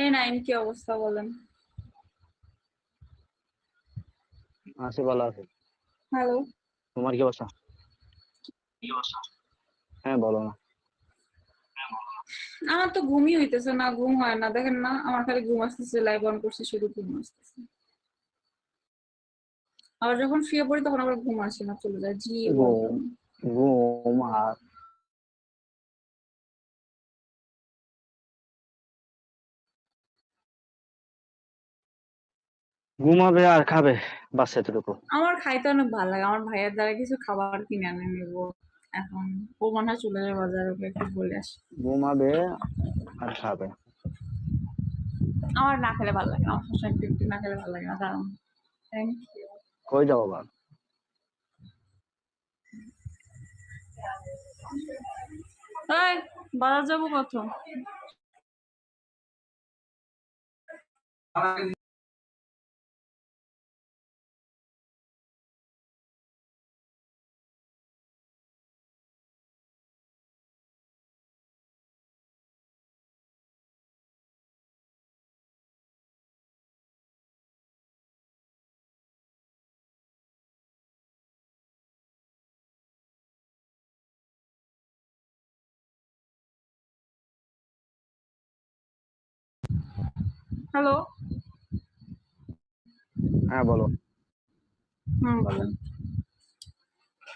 এই নাইম কি অবস্থা বলেন। আছি ভালো আছি। হ্যালো। তোমার কি অবস্থা? হ্যাঁ বলো না আমার তো ঘুমই হইতেছে না ঘুম হয় না। দেখেন না আমার খালি ঘুম আসতেছে লাইভ অন করছি শুধু ঘুম আসতেছে। আবার যখন শুয়ে পড়ি তখন আবার ঘুম আসে না চলে যায় জি। ঘুম আর ঘুমাবে আর খাবে বাস এতটুকু। আমার খাইতে অনেক ভালো লাগে। আমার ভাইয়ের দ্বারা কিছু খাবার কিনে আনে নেব। এখন ও মনে হয় চলে যাবে বাজারে ওকে একটু বলে আসি। ঘুমাবে আর খাবে। আমার না খেলে ভালো লাগে আমার সবসময় একটু একটু না খেলে ভালো লাগে না দারুণ থ্যাংক ইউ কই যাব বাবা এই বাজার যাব কত? হ্যালো হ্যাঁ বলো। হুম। বলেন।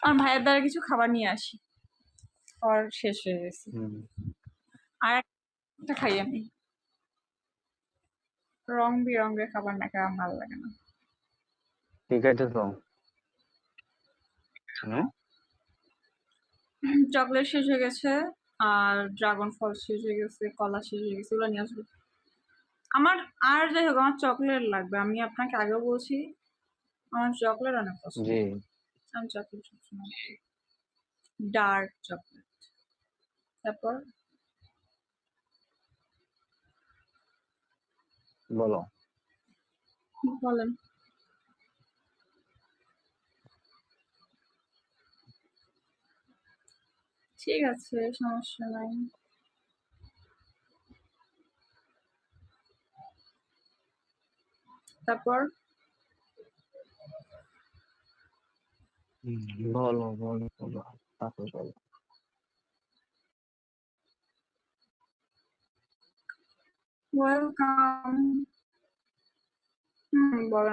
আমার ভাইয়ের দ্বারা কিছু খাবার নিয়ে আসি। খাবার শেষ হয়ে গেছে। আর একটা খাই আমি। রং বেরঙের খাবার না খাওয়া ভালো লাগে না। ঠিক আছে তো চকলেট শেষ হয়ে গেছে আর ড্রাগন ফল শেষ হয়ে গেছে কলা শেষ হয়ে গেছে ওগুলো নিয়ে আসবে। আমার আর যাই হোক আমার চকলেট লাগবে। আমি আপনাকে আগেও বলছি আমার চকলেট অনেক পছন্দ। জি। আমি চকলেট সবসময় ডার্ক চকলেট তারপর? বলো। বলেন। ঠিক আছে সমস্যা নাই। তারপর? হুম, বলো বলো বলো তারপর বলো। ওয়েলকাম হুম বলেন